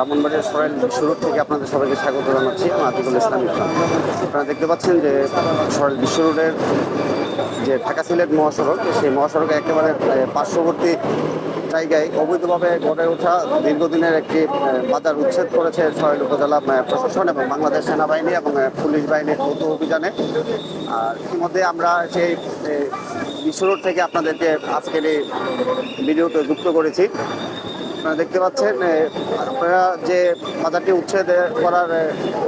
ব্রাহ্মণবাড়িয়ার সরাইল বিশ্বরোড থেকে আপনাদের সবাইকে স্বাগত জানাচ্ছি আমি আতিকুল ইসলাম ইসলাম আপনারা দেখতে পাচ্ছেন যে সরাইল বিশ্ব রোডের যে ঢাকা সিলেট মহাসড়ক সেই মহাসড়কে একেবারে পার্শ্ববর্তী জায়গায় অবৈধভাবে গড়ে ওঠা দীর্ঘদিনের একটি বাজার উচ্ছেদ করেছে সরাইল উপজেলা প্রশাসন এবং বাংলাদেশ সেনাবাহিনী এবং পুলিশ বাহিনীর যৌথ অভিযানে। আর ইতিমধ্যে আমরা সেই আহ, বিশ্ব রোড থেকে আপনাদেরকে আজকের এই ভিডিওতে যুক্ত করেছি। আপনারা দেখতে পাচ্ছেন আপনারা যে বাজারটি উচ্ছেদ করার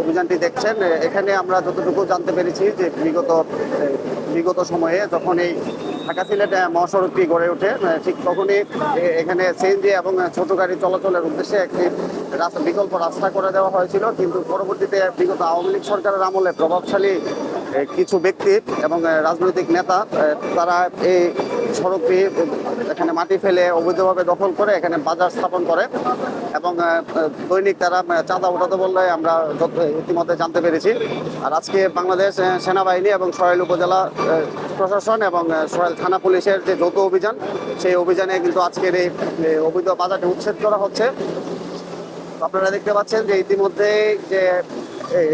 অভিযানটি দেখছেন এখানে আমরা যতটুকু জানতে পেরেছি যে বিগত বিগত সময়ে যখন এই ঢাকা সিলেট মহাসড়কটি গড়ে ওঠে ঠিক তখনই এখানে সিএনজি এবং ছোট গাড়ি চলাচলের উদ্দেশ্যে একটি রাস্তা, বিকল্প রাস্তা করে দেওয়া হয়েছিল। কিন্তু পরবর্তীতে বিগত আওয়ামী লীগ সরকারের আমলে প্রভাবশালী কিছু ব্যক্তি এবং রাজনৈতিক নেতা তারা এই সড়কটি এখানে মাটি ফেলে অবৈধভাবে দখল করে এখানে বাজার স্থাপন করে এবং দৈনিক তারা চাঁদা ওঠাতে বললে আমরা ইতিমধ্যে জানতে পেরেছি। আর আজকে বাংলাদেশ সেনাবাহিনী এবং সরাইল উপজেলা প্রশাসন এবং সরাইল থানা পুলিশের যে যৌথ অভিযান, সেই অভিযানে কিন্তু আজকের এই অবৈধ বাজারটি উচ্ছেদ করা হচ্ছে। আপনারা দেখতে পাচ্ছেন যে ইতিমধ্যে যে এই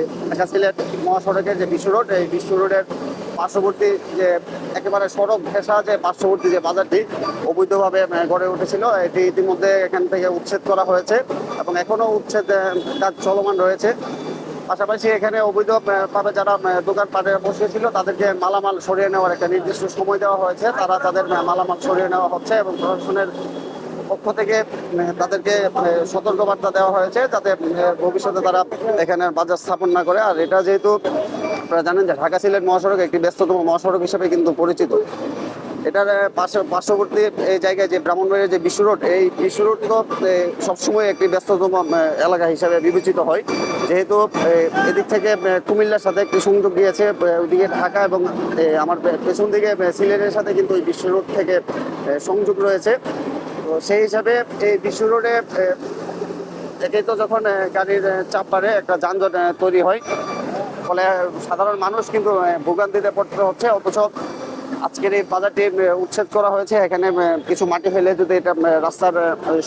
সিলেট মহাসড়কের যে বিশ্ব রোড এই বিশ্ব রোডের পার্শ্ববর্তী যে একেবারে সড়ক ঘেঁষা যে পার্শ্ববর্তী যে বাজারটি অবৈধভাবে গড়ে উঠেছিল এটি ইতিমধ্যে এখান থেকে উচ্ছেদ করা হয়েছে এবং এখনও উচ্ছেদ কাজ চলমান রয়েছে। পাশাপাশি এখানে অবৈধভাবে যারা আহ, দোকানপাটে বসেছিল তাদেরকে মালামাল সরিয়ে নেওয়ার একটা নির্দিষ্ট সময় দেওয়া হয়েছে। তারা তাদের মালামাল সরিয়ে নেওয়া হচ্ছে এবং প্রশাসনের পক্ষ থেকে তাদেরকে সতর্কবার্তা দেওয়া হয়েছে যাতে ভবিষ্যতে তারা এখানে বাজার স্থাপন না করে। আর এটা যেহেতু আপনারা জানেন যে ঢাকা সিলেট মহাসড়ক একটি ব্যস্ততম মহাসড়ক হিসেবে কিন্তু পরিচিত। এটার পার্শ্ববর্তী এই জায়গায় যে ব্রাহ্মণবাড়িয়ার যে বিশ্ব রোড এই বিশ্ব রোড তো সবসময় একটি ব্যস্ততম এলাকা হিসাবে বিবেচিত হয়। যেহেতু এদিক থেকে কুমিল্লার সাথে একটি সংযোগ দিয়েছে আহ, ওইদিকে ঢাকা এবং আমার পেছন দিকে সিলেটের সাথে কিন্তু এই বিশ্ব রোড থেকে সংযোগ রয়েছে। তো সেই হিসাবে এই বিশ্ব রোডে একেই তো যখন গাড়ির চাপ বাড়ে, একটা যানজট তৈরি হয়। ফলে সাধারণ মানুষ কিন্তু ভোগান্তিতে পড়তে হচ্ছে। অথচ আজকের এই বাজারটি উচ্ছেদ করা হয়েছে। এখানে কিছু মাটি ফেলে যদি এটা রাস্তার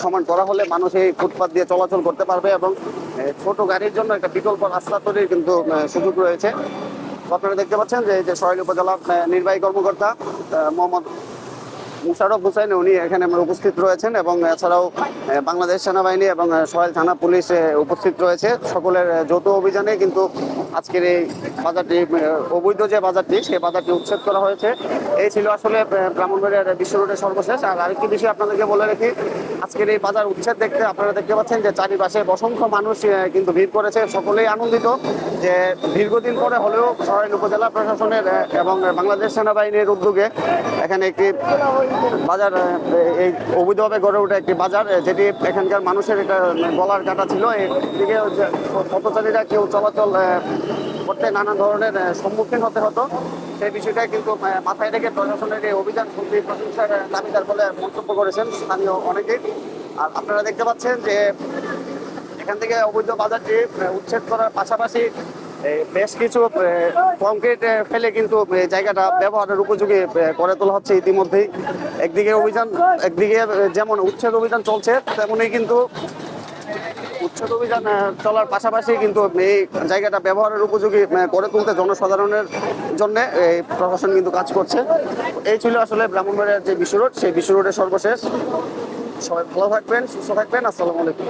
সমান করা হলে মানুষ এই ফুটপাত দিয়ে চলাচল করতে পারবে এবং ছোট গাড়ির জন্য একটা বিকল্প রাস্তা তৈরির কিন্তু সুযোগ রয়েছে। আপনারা দেখতে পাচ্ছেন যে সরাইল উপজেলা নির্বাহী কর্মকর্তা মোহাম্মদ মুশারফ হোসেন উনি এখানে উপস্থিত রয়েছেন এবং এছাড়াও বাংলাদেশ সেনাবাহিনী এবং সহেল থানা পুলিশ উপস্থিত রয়েছে। সকলের যৌথ অভিযানে কিন্তু আজকের এই বাজারটি অবৈধ যে বাজারটি, সেই বাজারটি উচ্ছেদ করা হয়েছে। এই ছিল আসলে ব্রাহ্মণবাড়িয়ার বিশ্ব রোডের সর্বশেষ। আর আরেকটি বিষয় আপনাদেরকে বলে রাখি, আজকের এই বাজার উচ্ছেদ দেখতে আপনারা দেখতে পাচ্ছেন যে চারিপাশে অসংখ্য মানুষ কিন্তু ভিড় করেছে। সকলেই আনন্দিত যে দীর্ঘদিন পরে হলেও সরাইল উপজেলা প্রশাসনের এবং বাংলাদেশ সেনাবাহিনীর উদ্যোগে এখানে একটি বাজার এই অবৈধভাবে গড়ে ওঠা একটি বাজার যেটি এখানকার মানুষের একটা গলার কাটা ছিল। এদিকে পথচারীরা কেউ চলাচল করতে নানা ধরনের সম্মুখীন হতে হতো। সেই বিষয়টা কিন্তু মাথায় রেখে প্রশাসনের এই অভিযান সত্যি প্রশংসার দাবিদার বলে মন্তব্য করেছেন স্থানীয় অনেকেই। আর আপনারা দেখতে পাচ্ছেন যে, এখান থেকে অবৈধ বাজারটি উচ্ছেদ করার পাশাপাশি বেশ কিছু কংক্রিট ফেলে কিন্তু জায়গাটা ব্যবহারের উপযোগী করে তোলা হচ্ছে ইতিমধ্যেই। একদিকে অভিযান, একদিকে যেমন উচ্ছেদ অভিযান চলছে, তেমনই কিন্তু উচ্ছেদ অভিযান চলার পাশাপাশি কিন্তু এই জায়গাটা ব্যবহারের উপযোগী করে তুলতে জনসাধারণের জন্য এই প্রশাসন কিন্তু কাজ করছে। এই ছিল আসলে ব্রাহ্মণবাড়িয়ার যে বিশ্ব রোড, সেই বিশ্ব রোডের সর্বশেষ। সবাই ভালো থাকবেন, সুস্থ থাকবেন, আসসালামু আলাইকুম।